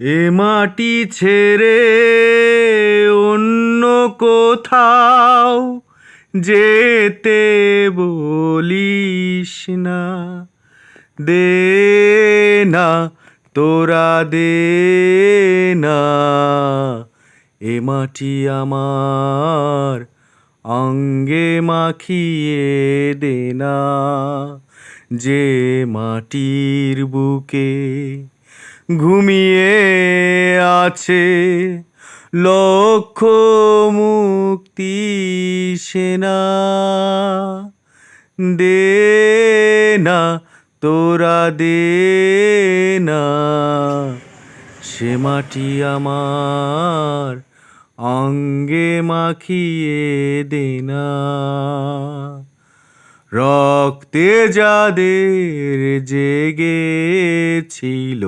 এ মাটি ছেড়ে অন্য কোথাও যেতে বলিস না। দে না, তোরা দে না। এ মাটি আমার অঙ্গে মাখিয়ে দে না। যে মাটির বুকে ঘুমিয়ে আছে। লক্ষ মুক্তি সেনা। দে না, তোরা দে না। সে মাটি আমার অঙ্গে মাখিয়ে দে না। রক্তে যাদের জেগেছিল।